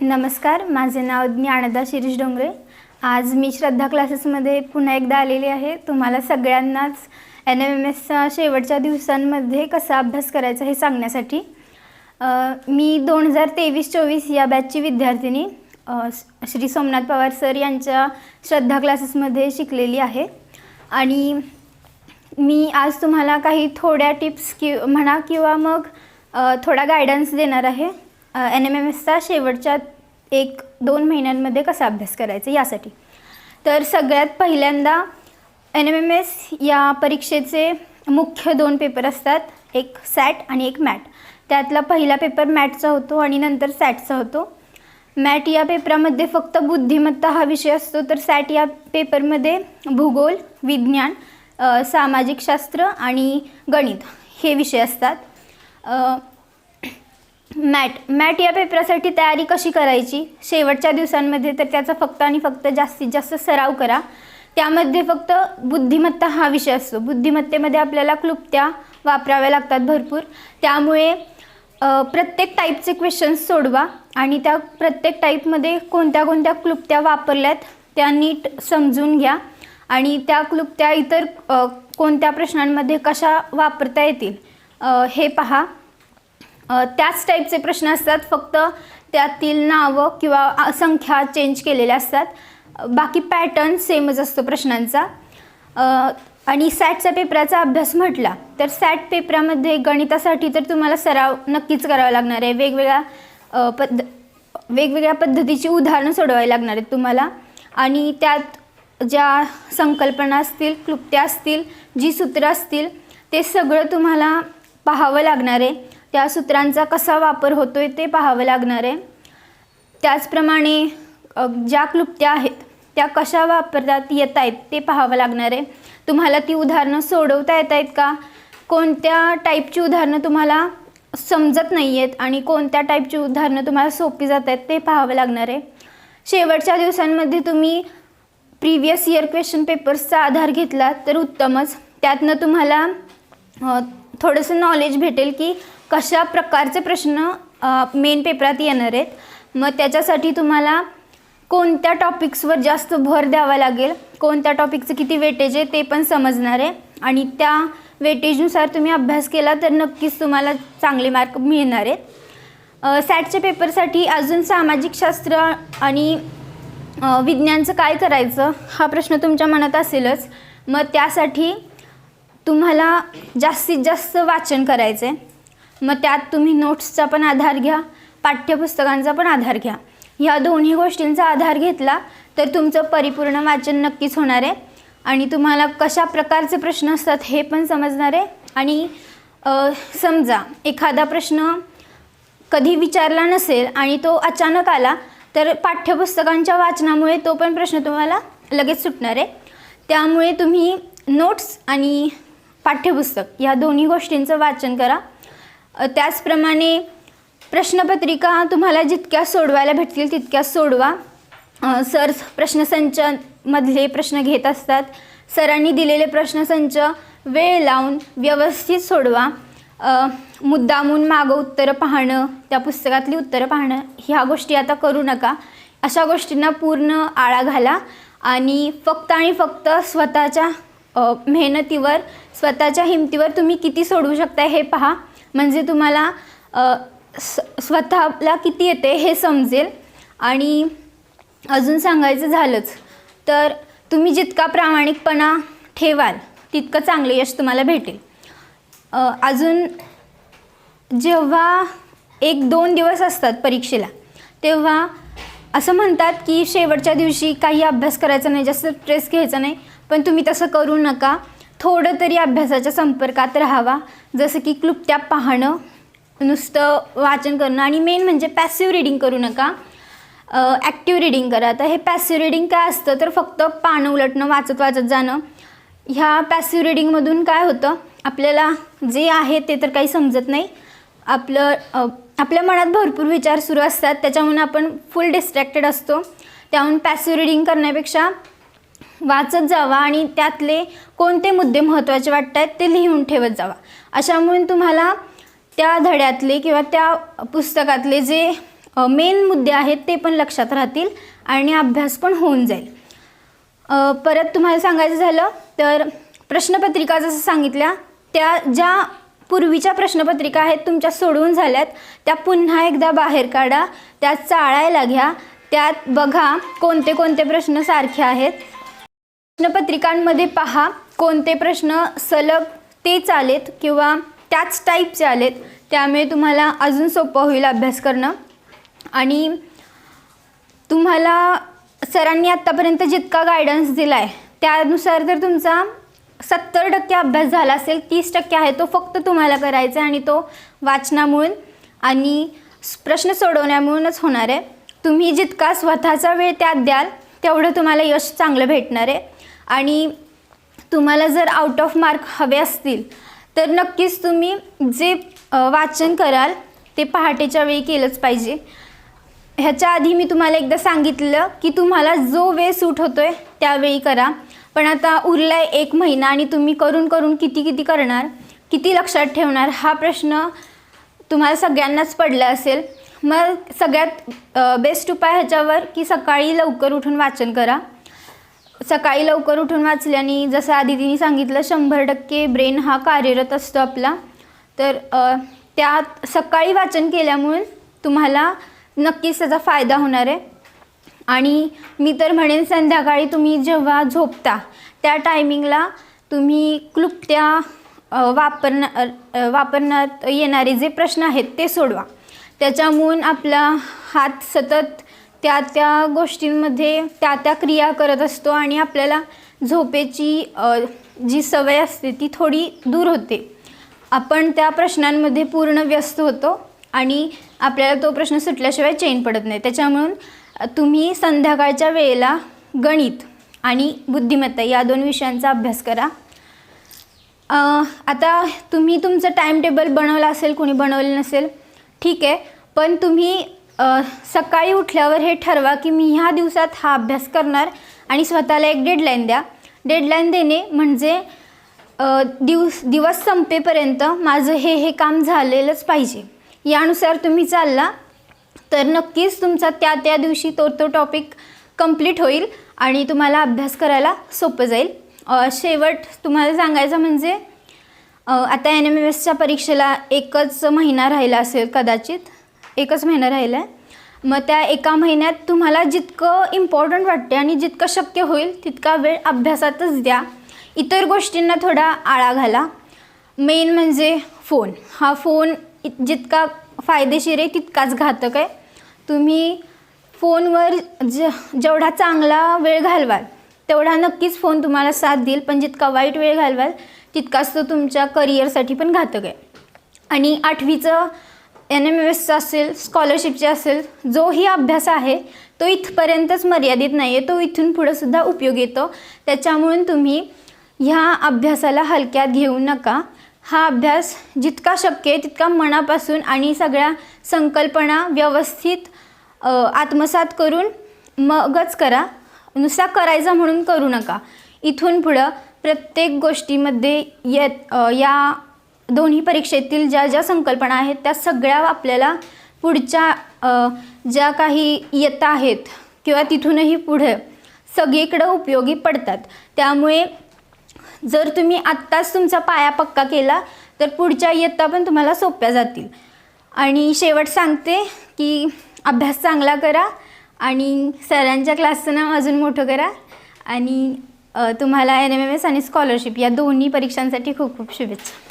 नमस्कार माझे नाव ज्ञानदा शिरीष डोंगरे. आज मी श्रद्धा क्लासेसमध्ये पुन्हा एकदा आलेली आहे. तुम्हाला सगळ्यांनाच एन एम एम एसच्या शेवटच्या दिवसांमध्ये कसा अभ्यास करायचा हे सांगण्यासाठी मी दोन हजार तेवीस चोवीस या बॅचची विद्यार्थिनी श्री सोमनाथ पवार सर यांच्या श्रद्धा क्लासेसमध्ये शिकलेली आहे. आणि मी आज तुम्हाला काही थोड्या टिप्स कि म्हणा किंवा मग थोडा गायडन्स देणार आहे. एन एम एम एसचा शेवटच्या एक दोन महिन्यांमध्ये कसा अभ्यास करायचा यासाठी. तर सगळ्यात पहिल्यांदा एन एम एम एस या परीक्षेचे मुख्य दोन पेपर असतात एक सॅट आणि एक मॅट. त्यातला पहिला पेपर मॅटचा होतो आणि नंतर सॅटचा होतो. मॅट या पेपरामध्ये फक्त बुद्धिमत्ता हा विषय असतो तर सॅट या पेपरमध्ये भूगोल विज्ञान सामाजिक शास्त्र आणि गणित हे विषय असतात. मॅट मॅट या पेपरासाठी तयारी कशी करायची? शेवटच्या दिवसांमध्ये तर त्याचा फक्त आणि फक्त जास्तीत जास्त सराव करा. त्यामध्ये फक्त बुद्धिमत्ता हा विषय असतो. बुद्धिमत्तेमध्ये आपल्याला क्लुप्त्या वापराव्या लागतात भरपूर. त्यामुळे प्रत्येक टाईपचे क्वेश्चन्स सोडवा आणि त्या प्रत्येक टाईपमध्ये कोणत्या कोणत्या क्लुप्त्या वापरल्यात त्या नीट समजून घ्या आणि त्या क्लुप्त्या इतर कोणत्या प्रश्नांमध्ये कशा वापरता येतील हे पहा. त्याच टाईपचे प्रश्न असतात. फक्त त्यातील नावं किंवा संख्या चेंज केलेल्या असतात. बाकी पॅटर्न सेमच असतो प्रश्नांचा. आणि सॅटच्या पेपराचा अभ्यास म्हटला तर सॅट पेपरामध्ये गणितासाठी तर तुम्हाला सराव नक्कीच करावा लागणार आहे. वेगवेगळ्या पद्ध वेगवेगळ्या पद्धतीची उदाहरणं सोडवावी लागणार आहेत तुम्हाला. आणि त्यात ज्या संकल्पना असतील क्लुप्त्या असतील जी सूत्रं असतील ते सगळं तुम्हाला पाहावं लागणार आहे. त्या सूत्रांचा कसा वापर होतो आहे ते पाहावं लागणार आहे. त्याचप्रमाणे ज्या क्लुप्त्या आहेत त्या कशा वापरतात येत आहेत ते पाहावं लागणार आहे. तुम्हाला ती उदाहरणं सोडवता येत आहेत का? कोणत्या टाईपची उदाहरणं तुम्हाला समजत नाही आहेत आणि कोणत्या टाईपची उदाहरणं तुम्हाला सोपी जात आहेत ते पाहावं लागणार आहे. शेवटच्या दिवसांमध्ये तुम्ही प्रिव्हियस इयर क्वेश्चन पेपर्सचा आधार घेतला तर उत्तमच. त्यातनं तुम्हाला थोडंसं नॉलेज भेटेल की कशा प्रकारचे प्रश्न मेन पेपरात येणार आहेत? मग त्याच्यासाठी तुम्हाला कोणत्या टॉपिक्सवर जास्त भर द्यावा लागेल? कोणत्या टॉपिकचं किती वेटेज आहे ते पण समजणार आहे. आणि त्या वेटेजनुसार तुम्ही अभ्यास केला तर नक्कीच तुम्हाला चांगले मार्क मिळणार आहेत. सॅटच्या पेपरसाठी अजून सामाजिक शास्त्र आणि विज्ञानचं काय करायचं हा प्रश्न तुमच्या मनात असेलच. मग त्यासाठी तुम्हाला जास्तीत जास्त वाचन करायचं आहे मग त्यात तुम्ही नोट्सचा पण आधार घ्या पाठ्यपुस्तकांचा पण आधार घ्या. ह्या दोन्ही गोष्टींचा आधार घेतला तर तुमचं परिपूर्ण वाचन नक्कीच होणार आहे. आणि तुम्हाला कशा प्रकारचे प्रश्न असतात हे पण समजणार आहे. आणि समजा एखादा प्रश्न कधी विचारला नसेल आणि तो अचानक आला तर पाठ्यपुस्तकांच्या वाचनामुळे तो पण प्रश्न तुम्हाला लगेच सुटणार आहे. त्यामुळे तुम्ही नोट्स आणि पाठ्यपुस्तक या दोन्ही गोष्टींचं वाचन करा. त्याचप्रमाणे प्रश्नपत्रिका तुम्हाला जितक्या सोडवायला भेटतील तितक्या सोडवा. सर प्रश्नसंचामधले प्रश्न घेत असतात. सरांनी दिलेले प्रश्नसंच वेळ लावून व्यवस्थित सोडवा. मुद्दामून मागं उत्तरं पाहणं त्या पुस्तकातली उत्तरं पाहणं ह्या गोष्टी आता करू नका. अशा गोष्टींना पूर्ण आळा घाला आणि फक्त आणि फक्त स्वतःच्या मेहनतीवर स्वतःच्या हिमतीवर तुम्ही किती सोडवू शकता हे पहा. म्हणजे तुम्हाला स स्वतःला किती येते हे समजेल. आणि अजून सांगायचं झालंच तर तुम्ही जितका प्रामाणिकपणा ठेवाल तितकं चांगलं यश तुम्हाला भेटेल. अजून जेव्हा एक दोन दिवस असतात परीक्षेला तेव्हा असं म्हणतात की शेवटच्या दिवशी काही अभ्यास करायचा नाही जास्त स्ट्रेस घ्यायचा नाही पण तुम्ही तसं करू नका. थोडं तरी अभ्यासाच्या संपर्कात राहावा. जसं की क्लुप्त्या पाहणं नुसतं वाचन करणं आणि मेन म्हणजे पॅसिव्ह रिडिंग करू नका. ॲक्टिव्ह रिडिंग करा. आता हे पॅसिव्ह रिडिंग काय असतं? तर फक्त पानं उलटणं वाचत वाचत जाणं. ह्या पॅसिव्ह रिडिंगमधून काय होतं? आपल्याला जे आहे ते तर काही समजत नाही. आपलं आपल्या मनात भरपूर विचार सुरू असतात. त्याच्यामुळे आपण फुल डिस्ट्रॅक्टेड असतो. त्याहून पॅसिव्ह रिडिंग करण्यापेक्षा वाचत जावा आणि त्यातले कोणते मुद्दे महत्त्वाचे वाटत आहेत ते लिहून ठेवत जावा. अशामुळे तुम्हाला त्या धड्यातले किंवा त्या पुस्तकातले जे मेन मुद्दे आहेत ते पण लक्षात राहतील आणि अभ्यास पण होऊन जाईल. परत तुम्हाला सांगायचं झालं तर प्रश्नपत्रिका जसं सांगितल्या त्या ज्या पूर्वीच्या प्रश्नपत्रिका आहेत तुमच्या सोडवून झाल्यात त्या पुन्हा एकदा बाहेर काढा त्या चाळायला घ्या त्यात बघा कोणते कोणते प्रश्न सारखे आहेत. प्रश्नपत्रिकांमध्ये पहा कोणते प्रश्न सलग तेच आलेत किंवा त्याच टाईपचे आलेत त्यामुळे तुम्हाला अजून सोपं होईल अभ्यास करणं. आणि तुम्हाला सरांनी आत्तापर्यंत जितका गायडन्स दिला आहे त्यानुसार जर तुमचा सत्तर टक्के अभ्यास झाला असेल तीस टक्के आहे तो फक्त तुम्हाला करायचा आहे आणि तो वाचनामुळे आणि प्रश्न सोडवण्यामुळेच होणार आहे. तुम्ही जितका स्वतःचा वेळ त्यात द्याल तेवढं तुम्हाला यश चांगलं भेटणार आहे. आणि तुम्हाला जर आउट ऑफ मार्क हवे असतील तर नक्कीच तुम्ही जे वाचन कराल ते पहाटेच्या वेळी केलंच पाहिजे. ह्याच्या आधी मी तुम्हाला एकदा सांगितलं की तुम्हाला जो वेळ सूट होतो आहे त्यावेळी करा. पण आता उरला आहे एक महिना आणि तुम्ही करून करून किती किती करणार किती लक्षात ठेवणार हा प्रश्न तुम्हाला सगळ्यांनाच पडला असेल. मग सगळ्यात बेस्ट उपाय ह्याच्यावर की सकाळी लवकर उठून वाचन करा. सकाळी लवकर उठून वाचल्याने जसं आदितीने सांगितलं शंभर टक्के ब्रेन हा कार्यरत असतो आपला. तर त्यात सकाळी वाचन केल्यामुळे तुम्हाला नक्कीच त्याचा फायदा होणार आहे. आणि मी तर म्हणेन संध्याकाळी तुम्ही जेव्हा झोपता त्या टायमिंगला तुम्ही क्लुप्त्या वापरणार वापरण्यात येणारे जे प्रश्न आहेत ते सोडवा. त्याच्यामुळं आपला हात सतत त्या त्या गोष्टींमध्ये त्या त्या क्रिया करत असतो आणि आपल्याला झोपेची जी सवय असते ती थोडी दूर होते. आपण त्या प्रश्नांमध्ये पूर्ण व्यस्त होतो आणि आपल्याला तो प्रश्न सुटल्याशिवाय चेन पडत नाही. त्याच्यामुळून तुम्ही संध्याकाळच्या वेळेला गणित आणि बुद्धिमत्ता या दोन विषयांचा अभ्यास करा. आता तुम्ही तुमचं टाईम टेबल बनवलं असेल कोणी बनवलं नसेल ठीक आहे. पण तुम्ही सकाळी उठल्यावर हे ठरवा की मी ह्या दिवसात हा अभ्यास करणार आणि स्वतःला एक डेडलाईन द्या. डेडलाईन देणे म्हणजे दिवस दिवस संपेपर्यंत माझं हे हे काम झालेलंच पाहिजे. यानुसार तुम्ही चालला तर नक्कीच तुमचा त्या त्या दिवशी तो तो टॉपिक कंप्लीट होईल आणि तुम्हाला अभ्यास करायला सोपं जाईल. शेवट तुम्हाला सांगायचं म्हणजे आता एन एम एम एसच्या परीक्षेला एकच महिना राहिला असेल कदाचित. एकच महिना राहिला आहे मग त्या एका महिन्यात तुम्हाला जितकं इम्पॉर्टंट वाटते आणि जितकं शक्य होईल तितका वेळ अभ्यासातच द्या. इतर गोष्टींना थोडा आळा घाला. मेन म्हणजे फोन हा फोन जितका फायदेशीर आहे तितकाच घातक आहे. तुम्ही फोनवर ज जेवढा चांगला वेळ घालवाल तेवढा नक्कीच फोन तुम्हाला साथ देईल पण जितका वाईट वेळ घालवाल तितकाच तो तुमच्या करिअरसाठी पण घातक आहे. आणि आठवीचं एन एम एसचा असेल स्कॉलरशिपचे असेल जोही अभ्यास आहे तो इथपर्यंतच मर्यादित नाही आहे तो इथून पुढंसुद्धा उपयोग येतो. त्याच्यामुळे तुम्ही ह्या अभ्यासाला हलक्यात घेऊ नका. हा अभ्यास जितका शक्य आहे तितका मनापासून आणि सगळ्या संकल्पना व्यवस्थित आत्मसात करून मगच करा. नुसता करायचा म्हणून करू नका. इथून पुढं प्रत्येक गोष्टीमध्ये येत या दोन्ही परीक्षेतील ज्या ज्या संकल्पना आहेत त्या सगळ्या आपल्याला पुढच्या ज्या काही येत आहेत किंवा तिथूनही पुढे सगळीकडं उपयोगी पडतात. त्यामुळे जर तुम्ही आत्ताच तुमचा पाया पक्का केला तर पुढच्या इयत्ता पण तुम्हाला सोप्या जातील. आणि शेवट सांगते की अभ्यास चांगला करा आणि सरांच्या क्लासचं नाव अजून मोठं करा. आणि तुम्हाला एन एम एम एस आणि स्कॉलरशिप या दोन्ही परीक्षांसाठी खूप खूप शुभेच्छा.